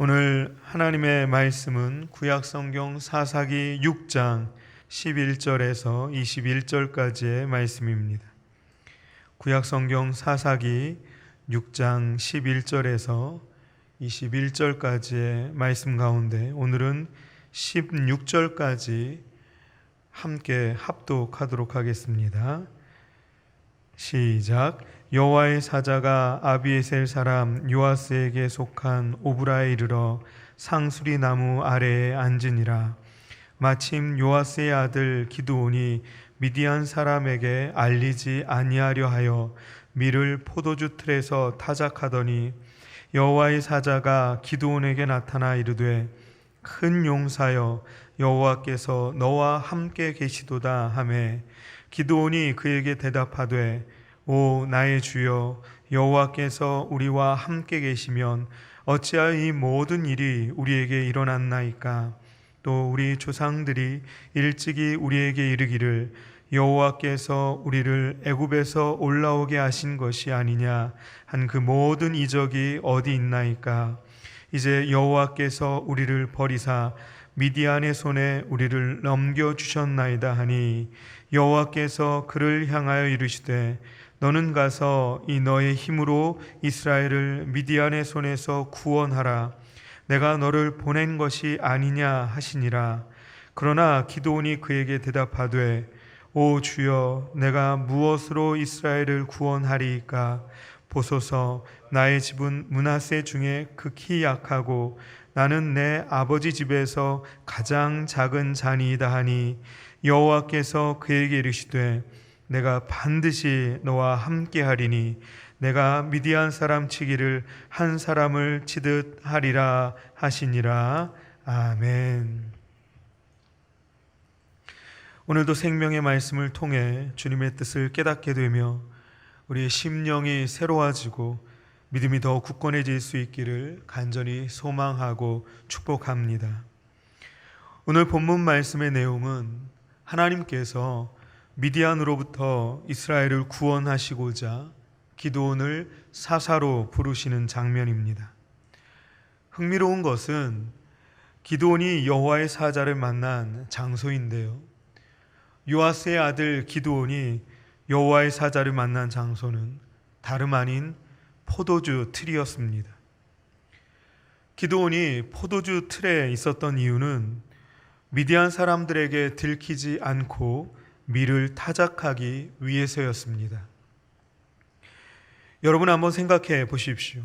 오늘 하나님의 말씀은 구약 성경 사사기 6장 11절에서 21절까지의 말씀입니다. 구약 성경 사사기 6장 11절에서 21절까지의 말씀 가운데 오늘은 16절까지 함께 합독하도록 하겠습니다. 시작. 여호와의 사자가 아비에셀 사람 요아스에게 속한 오브라에 이르러 상수리 나무 아래에 앉으니라. 마침 요아스의 아들 기드온이 미디안 사람에게 알리지 아니하려 하여 밀을 포도주 틀에서 타작하더니 여호와의 사자가 기드온에게 나타나 이르되 큰 용사여 여호와께서 너와 함께 계시도다 하매 기드온이 그에게 대답하되 오 나의 주여 여호와께서 우리와 함께 계시면 어찌하여 이 모든 일이 우리에게 일어났나이까? 또 우리 조상들이 일찍이 우리에게 이르기를 여호와께서 우리를 애굽에서 올라오게 하신 것이 아니냐? 한 그 모든 이적이 어디 있나이까? 이제 여호와께서 우리를 버리사 미디안의 손에 우리를 넘겨 주셨나이다 하니 여호와께서 그를 향하여 이르시되 너는 가서 이 너의 힘으로 이스라엘을 미디안의 손에서 구원하라. 내가 너를 보낸 것이 아니냐 하시니라. 그러나 기도온이 그에게 대답하되 오 주여 내가 무엇으로 이스라엘을 구원하리이까? 보소서 나의 집은 문하세 중에 극히 약하고 나는 내 아버지 집에서 가장 작은 자니이다 하니 여호와께서 그에게 이르시되 내가 반드시 너와 함께 하리니 내가 미디안 사람 치기를 한 사람을 치듯 하리라 하시니라 아멘. 오늘도 생명의 말씀을 통해 주님의 뜻을 깨닫게 되며 우리의 심령이 새로워지고 믿음이 더 굳건해질 수 있기를 간절히 소망하고 축복합니다. 오늘 본문 말씀의 내용은 하나님께서 미디안으로부터 이스라엘을 구원하시고자 기도원을 사사로 부르시는 장면입니다. 흥미로운 것은 기도원이 여호와의 사자를 만난 장소인데요. 요아스의 아들 기도원이 여호와의 사자를 만난 장소는 다름 아닌 포도주 틀이었습니다. 기도원이 포도주 틀에 있었던 이유는 미디안 사람들에게 들키지 않고 밀을 타작하기 위해서였습니다. 여러분 한번 생각해 보십시오.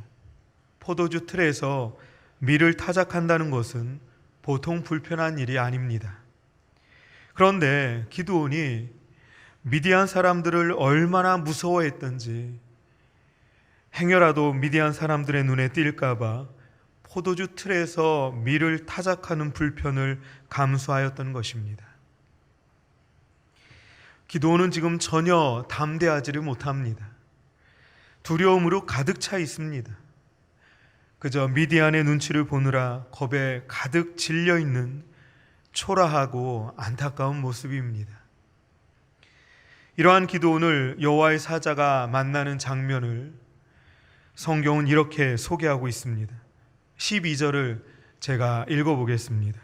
포도주 틀에서 밀을 타작한다는 것은 보통 불편한 일이 아닙니다. 그런데 기드온이 미디안 사람들을 얼마나 무서워했던지 행여라도 미디안 사람들의 눈에 띌까봐 포도주 틀에서 밀을 타작하는 불편을 감수하였던 것입니다. 기도는 지금 전혀 담대하지를 못합니다. 두려움으로 가득 차 있습니다. 그저 미디안의 눈치를 보느라 겁에 가득 질려 있는 초라하고 안타까운 모습입니다. 이러한 기도원을 여호와의 사자가 만나는 장면을 성경은 이렇게 소개하고 있습니다. 12절을 제가 읽어보겠습니다.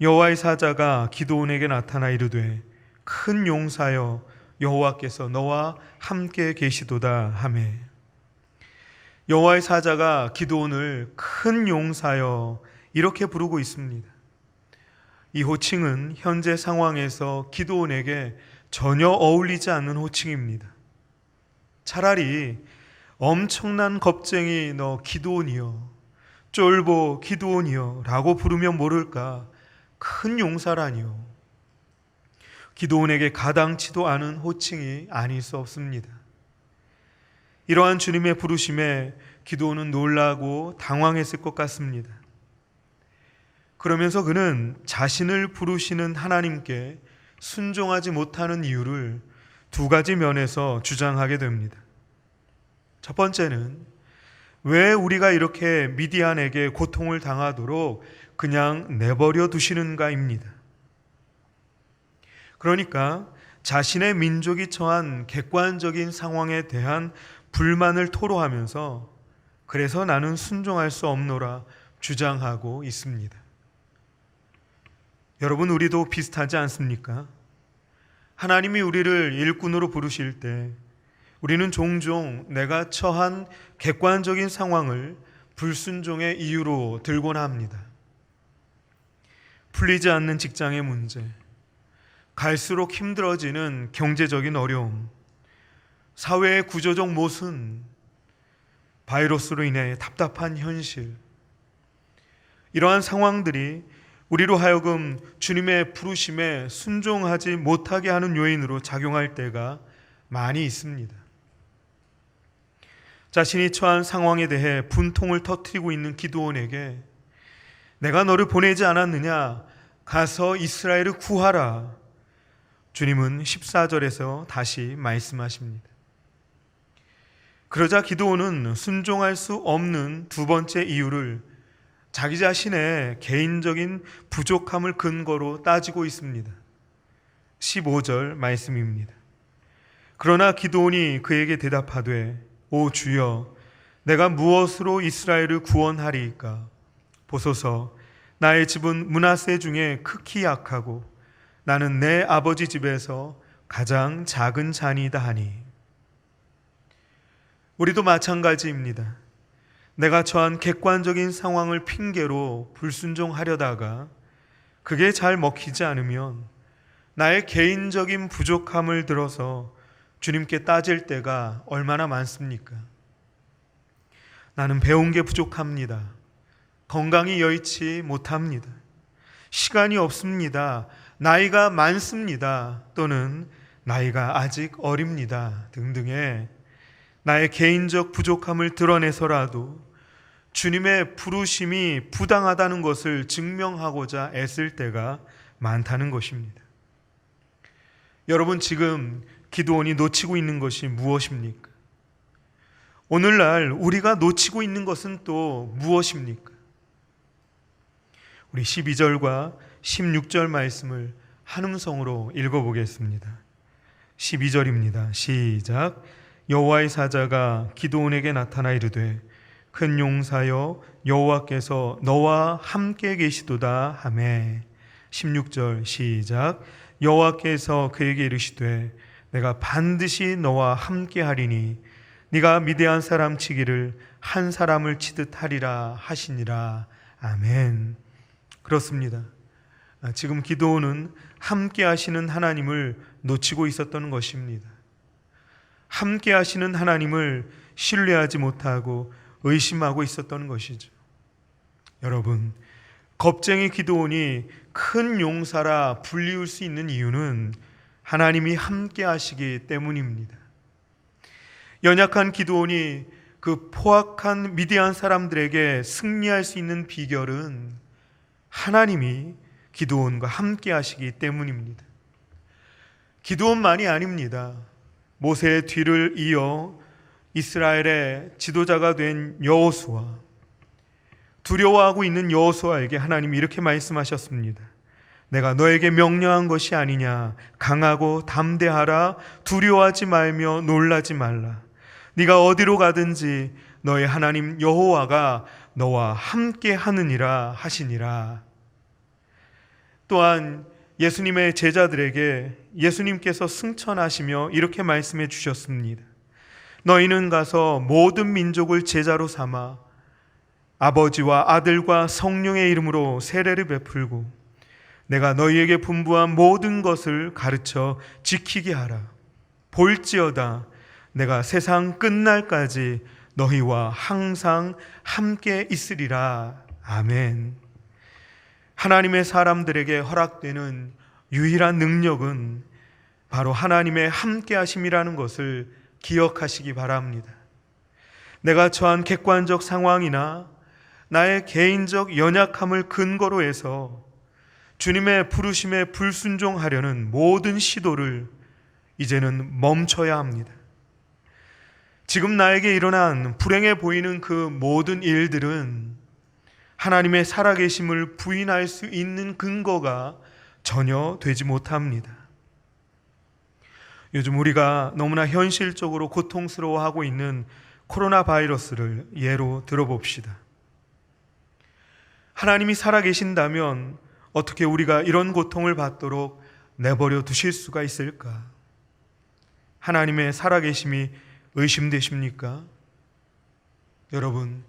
여호와의 사자가 기도원에게 나타나 이르되 큰 용사여 여호와께서 너와 함께 계시도다 하매 여호와의 사자가 기도원을 큰 용사여 이렇게 부르고 있습니다. 이 호칭은 현재 상황에서 기도원에게 전혀 어울리지 않는 호칭입니다. 차라리 엄청난 겁쟁이 너 기도원이여 쫄보 기도원이여 라고 부르면 모를까 큰 용사라니요. 기도원에게 가당치도 않은 호칭이 아닐 수 없습니다. 이러한 주님의 부르심에 기도원은 놀라고 당황했을 것 같습니다. 그러면서 그는 자신을 부르시는 하나님께 순종하지 못하는 이유를 두 가지 면에서 주장하게 됩니다. 첫 번째는 왜 우리가 이렇게 미디안에게 고통을 당하도록 그냥 내버려 두시는가입니다. 그러니까 자신의 민족이 처한 객관적인 상황에 대한 불만을 토로하면서 그래서 나는 순종할 수 없노라 주장하고 있습니다. 여러분, 우리도 비슷하지 않습니까? 하나님이 우리를 일꾼으로 부르실 때 우리는 종종 내가 처한 객관적인 상황을 불순종의 이유로 들곤 합니다. 풀리지 않는 직장의 문제, 갈수록 힘들어지는 경제적인 어려움, 사회의 구조적 모순, 바이러스로 인해 답답한 현실. 이러한 상황들이 우리로 하여금 주님의 부르심에 순종하지 못하게 하는 요인으로 작용할 때가 많이 있습니다. 자신이 처한 상황에 대해 분통을 터뜨리고 있는 기도원에게 내가 너를 보내지 않았느냐? 가서 이스라엘을 구하라. 주님은 14절에서 다시 말씀하십니다. 그러자 기도원은 순종할 수 없는 두 번째 이유를 자기 자신의 개인적인 부족함을 근거로 따지고 있습니다. 15절 말씀입니다. 그러나 기도원이 그에게 대답하되 오 주여 내가 무엇으로 이스라엘을 구원하리이까 보소서 나의 집은 문하세 중에 극히 약하고 나는 내 아버지 집에서 가장 작은 잔이다 하니 우리도 마찬가지입니다. 내가 처한 객관적인 상황을 핑계로 불순종하려다가 그게 잘 먹히지 않으면 나의 개인적인 부족함을 들어서 주님께 따질 때가 얼마나 많습니까? 나는 배운 게 부족합니다. 건강이 여의치 못합니다. 시간이 없습니다. 나이가 많습니다. 또는 나이가 아직 어립니다. 등등의 나의 개인적 부족함을 드러내서라도 주님의 부르심이 부당하다는 것을 증명하고자 애쓸 때가 많다는 것입니다. 여러분 지금 기도원이 놓치고 있는 것이 무엇입니까? 오늘날 우리가 놓치고 있는 것은 또 무엇입니까? 우리 12절과 16절 말씀을 한음성으로 읽어보겠습니다. 12절입니다. 시작. 여호와의 사자가 기도원에게 나타나 이르되 큰 용사여 여호와께서 너와 함께 계시도다 하매 16절 시작 여호와께서 그에게 이르시되 내가 반드시 너와 함께 하리니 네가 미대한 사람 치기를 한 사람을 치듯 하리라 하시니라. 아멘. 그렇습니다. 아, 지금 기도는 함께 하시는 하나님을 놓치고 있었던 것입니다. 함께 하시는 하나님을 신뢰하지 못하고 의심하고 있었던 것이죠. 여러분, 겁쟁이 기도원이 큰 용사라 불리울 수 있는 이유는 하나님이 함께 하시기 때문입니다. 연약한 기도원이 그 포악한 미디안 사람들에게 승리할 수 있는 비결은 하나님이 기도원과 함께 하시기 때문입니다. 기도원만이 아닙니다. 모세의 뒤를 이어 이스라엘의 지도자가 된 여호수아 두려워하고 있는 여호수아에게 하나님이 이렇게 말씀하셨습니다. 내가 너에게 명령한 것이 아니냐. 강하고 담대하라. 두려워하지 말며 놀라지 말라. 네가 어디로 가든지 너의 하나님 여호와가 너와 함께 하느니라 하시니라. 또한 예수님의 제자들에게 예수님께서 승천하시며 이렇게 말씀해 주셨습니다. 너희는 가서 모든 민족을 제자로 삼아 아버지와 아들과 성령의 이름으로 세례를 베풀고 내가 너희에게 분부한 모든 것을 가르쳐 지키게 하라. 볼지어다 내가 세상 끝날까지 너희와 항상 함께 있으리라. 아멘. 하나님의 사람들에게 허락되는 유일한 능력은 바로 하나님의 함께 하심이라는 것을 기억하시기 바랍니다. 내가 처한 객관적 상황이나 나의 개인적 연약함을 근거로 해서 주님의 부르심에 불순종하려는 모든 시도를 이제는 멈춰야 합니다. 지금 나에게 일어난 불행해 보이는 그 모든 일들은 하나님의 살아계심을 부인할 수 있는 근거가 전혀 되지 못합니다. 요즘 우리가 너무나 현실적으로 고통스러워하고 있는 코로나 바이러스를 예로 들어봅시다. 하나님이 살아계신다면 어떻게 우리가 이런 고통을 받도록 내버려 두실 수가 있을까? 하나님의 살아계심이 의심되십니까? 여러분,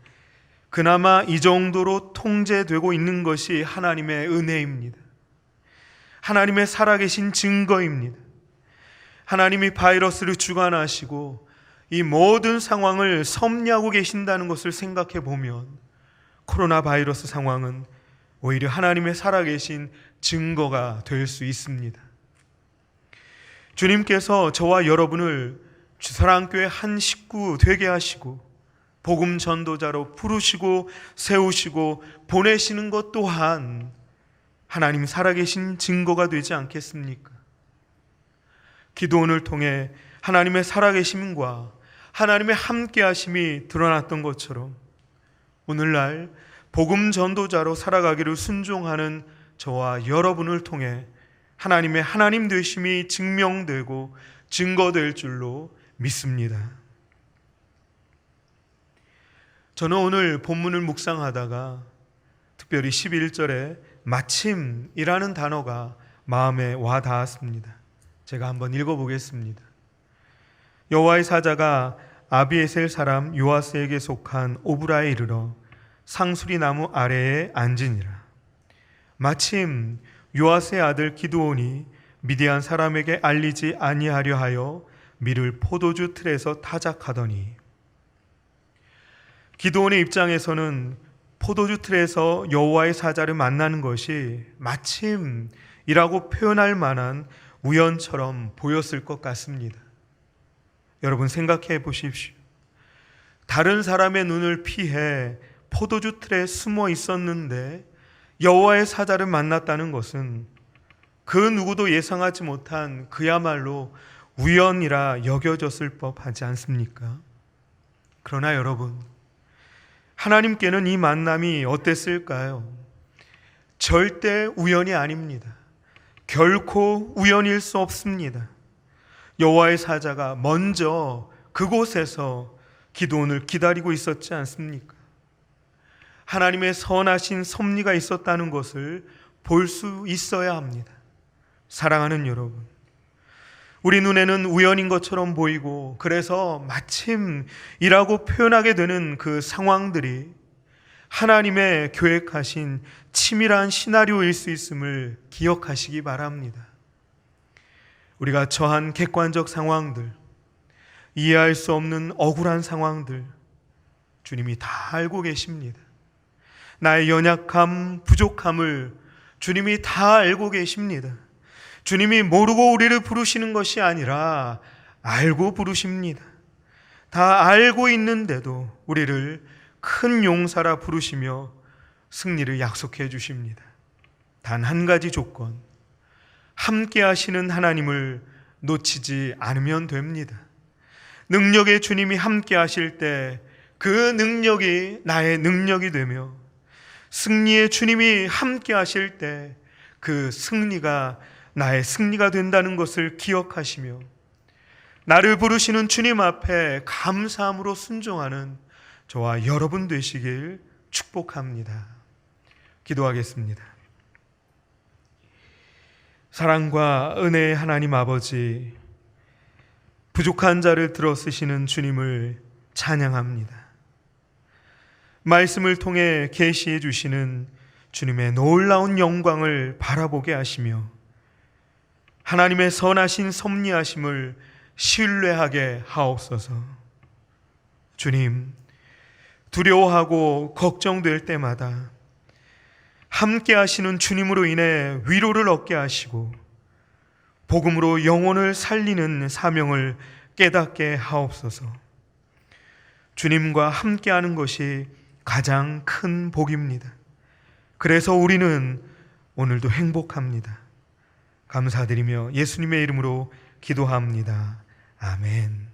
그나마 이 정도로 통제되고 있는 것이 하나님의 은혜입니다. 하나님의 살아계신 증거입니다. 하나님이 바이러스를 주관하시고 이 모든 상황을 섭리하고 계신다는 것을 생각해 보면 코로나 바이러스 상황은 오히려 하나님의 살아계신 증거가 될 수 있습니다. 주님께서 저와 여러분을 주사랑교회 한 식구 되게 하시고 복음 전도자로 부르시고 세우시고 보내시는 것 또한 하나님 살아계신 증거가 되지 않겠습니까? 기도원을 통해 하나님의 살아계심과 하나님의 함께하심이 드러났던 것처럼 오늘날 복음 전도자로 살아가기를 순종하는 저와 여러분을 통해 하나님의 하나님 되심이 증명되고 증거될 줄로 믿습니다. 저는 오늘 본문을 묵상하다가 특별히 11절에 마침이라는 단어가 마음에 와 닿았습니다. 제가 한번 읽어 보겠습니다. 여호와의 사자가 아비에셀 사람 요아스에게 속한 오브라에 이르러 상수리 나무 아래에 앉으니라. 마침 요아스의 아들 기드온이 미디안 사람에게 알리지 아니하려 하여 밀을 포도주 틀에서 타작하더니 기드온의 입장에서는 포도주 틀에서 여호와의 사자를 만나는 것이 마침이라고 표현할 만한 우연처럼 보였을 것 같습니다. 여러분 생각해 보십시오. 다른 사람의 눈을 피해 포도주 틀에 숨어 있었는데 여호와의 사자를 만났다는 것은 그 누구도 예상하지 못한 그야말로 우연이라 여겨졌을 법하지 않습니까? 그러나 여러분 하나님께는 이 만남이 어땠을까요? 절대 우연이 아닙니다. 결코 우연일 수 없습니다. 여호와의 사자가 먼저 그곳에서 기도원을 기다리고 있었지 않습니까? 하나님의 선하신 섭리가 있었다는 것을 볼 수 있어야 합니다. 사랑하는 여러분. 우리 눈에는 우연인 것처럼 보이고 그래서 마침이라고 표현하게 되는 그 상황들이 하나님의 계획하신 치밀한 시나리오일 수 있음을 기억하시기 바랍니다. 우리가 처한 객관적 상황들, 이해할 수 없는 억울한 상황들, 주님이 다 알고 계십니다. 나의 연약함, 부족함을 주님이 다 알고 계십니다. 주님이 모르고 우리를 부르시는 것이 아니라 알고 부르십니다. 다 알고 있는데도 우리를 큰 용사라 부르시며 승리를 약속해 주십니다. 단 한 가지 조건. 함께 하시는 하나님을 놓치지 않으면 됩니다. 능력의 주님이 함께 하실 때 그 능력이 나의 능력이 되며 승리의 주님이 함께 하실 때 그 승리가 나의 승리가 된다는 것을 기억하시며 나를 부르시는 주님 앞에 감사함으로 순종하는 저와 여러분 되시길 축복합니다. 기도하겠습니다. 사랑과 은혜의 하나님 아버지, 부족한 자를 들어 쓰시는 주님을 찬양합니다. 말씀을 통해 계시해 주시는 주님의 놀라운 영광을 바라보게 하시며 하나님의 선하신 섭리하심을 신뢰하게 하옵소서. 주님, 두려워하고 걱정될 때마다 함께 하시는 주님으로 인해 위로를 얻게 하시고 복음으로 영혼을 살리는 사명을 깨닫게 하옵소서. 주님과 함께 하는 것이 가장 큰 복입니다. 그래서 우리는 오늘도 행복합니다. 감사드리며 예수님의 이름으로 기도합니다. 아멘.